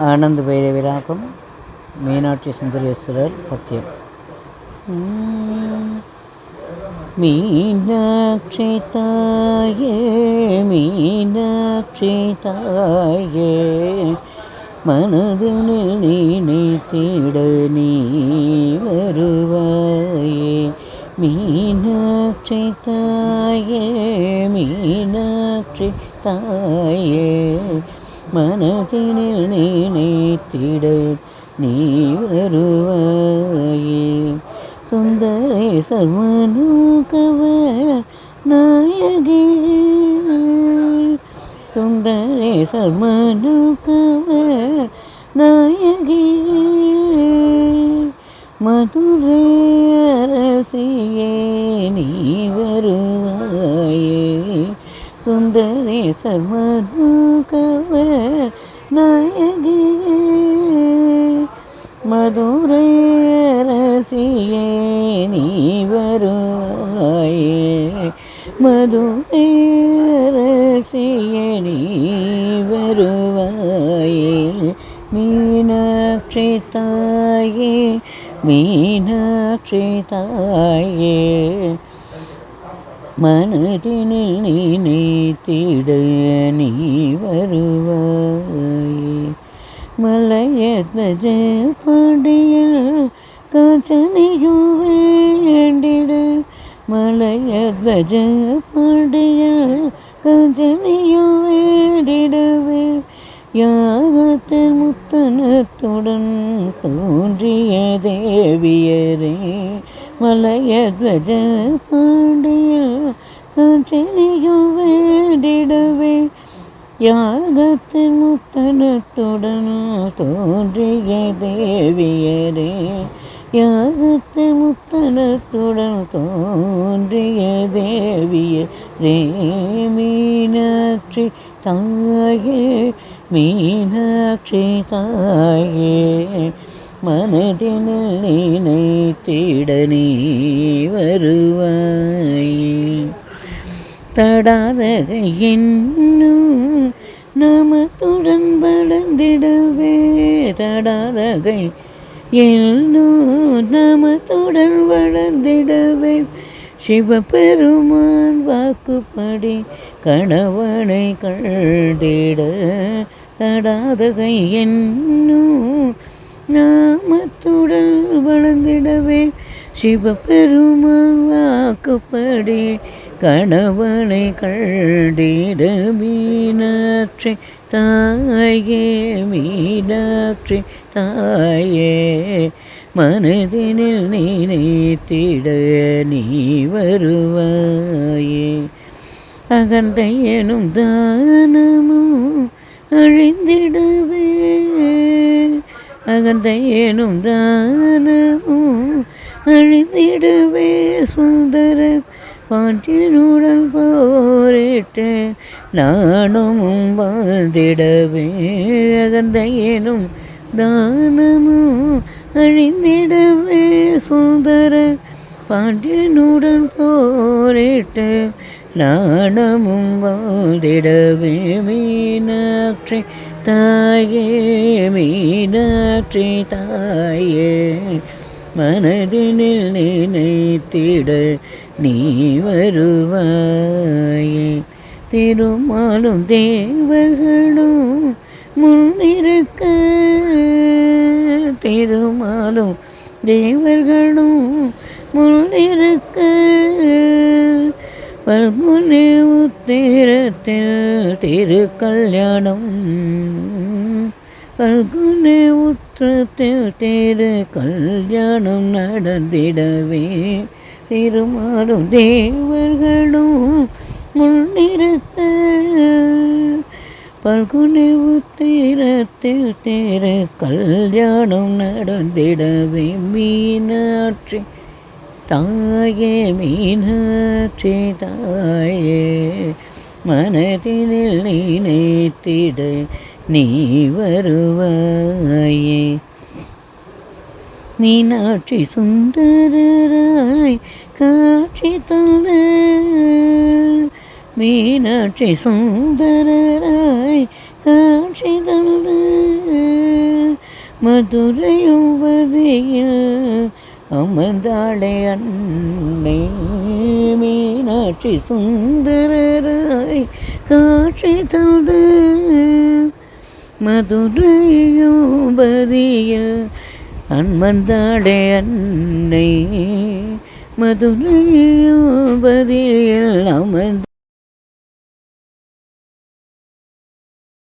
ஆனந்த பைரவிராகம் மீனாட்சி சுந்தரேஸ்வரர் பத்தியம். மீனாட்சி தாயே மீனாட்சி தாயே மனதினில் நீ நினைத்திட நீ வருவாயே. மீனாட்சி தாயே மீனாட்சி தாயே மனதினில் நினைத்திட நீ வருவாயே. சுந்தரேசர் மனுகவர் நாயகே. சுந்தரேசர் மனுகவர் நாயகே. மதுரை அரசியே நீ வருவாயே. சுந்தரேசர் மனுகவர் நாயகியே மதுரை அரசியே நீ வருவாயே. மதுரை அரசியே நீ வருவாயே. மீனாட்சி தாயே மீனாட்சி தாயே. மனதினில் நீ நினைத்திட நீ வருவாயே. மலையத்வஜ பாண்டியல் காஞ்சனையும் வேண்டிட. மலையத்வஜ பாண்டியல் காஞ்சனையும் வேண்டிடவே. யாகத்தின் முத்தனத்துடன் தோன்றிய தேவியரே மலையத்வஜ பாண்டிய காஞ்சனையும் வேண்டிடுவே. யாகத்தின் முத்தனத்துடன் தோன்றிய தேவியரே. யாகத்தின் முத்தனத்துடன் தோன்றிய தேவிய ரே மீனாட்சி தாயே மீனாட்சி தாயே. மனதினில் நினைத்திட நீ வருவாயே. தடாத என்னும் நாமத்துடன் வளர்ந்திடவே தடாதகை என்னும் நாமத்துடன் வளர்ந்திடவே சிவபெருமான் வாக்குப்படி கணவனை கழ்ந்திட தடாதகை என்னும் நாமத்துடன் வளர்ந்திடவே சிவபெருமான் வாக்குப்படி கணவனை கண்டிட மீனாட்சி தாயே மீனாட்சி தாயே. மனதினில் நினைத்திட நீ வருவாயே. அகந்தையனும் தானமும் அழிந்திடவே. அகந்தையனும் தானமும் அழிந்திடவே. சுந்தர பாட்டினுடன் போரிட்டு நானும் வாழ்ந்திடவே அகந்தையனும் தானமும் அழிந்திடவே. சுந்தர பாண்டியனுடன் போரிட்டு நாணமும் வாழ்ந்திடவே மீனாட்சி தாயே மீனாட்சி தாயே. மனதினில் நினைத்திட நீ வருவாயே. திருமாலும் தேவர்களும் முன்னிருக்க திருமாலும் தேவர்களும் முன்னிருக்க பல்முனே உத்திரத்தில் திருக்கல்யாணம். பல்குனே உத்திரத்தில் திரு கல்யாணம் நடந்திடவே. திருமாலும் தேவர்களும் முன்னிறுத்த பல்குனி உத்திரத்தில் திரு கல்யாணம் நடந்திடவே மீனாட்சி. தாயே மீனாட்சி தாயே மனதினில் நினைத்திட நீ வருவாயே. மீனாட்சி சுந்தரராய் காட்சி தந்த மீனாட்சி சுந்தரராய் காட்சி தந்த மதுரையுவதியில் அமர்ந்தாளே அன்னை. மீனாட்சி சுந்தரராய் காட்சி தந்த மதுரையுபதியில் அன்மந்தாளே அன்னை மதுரையோபதியில் அமர்ந்த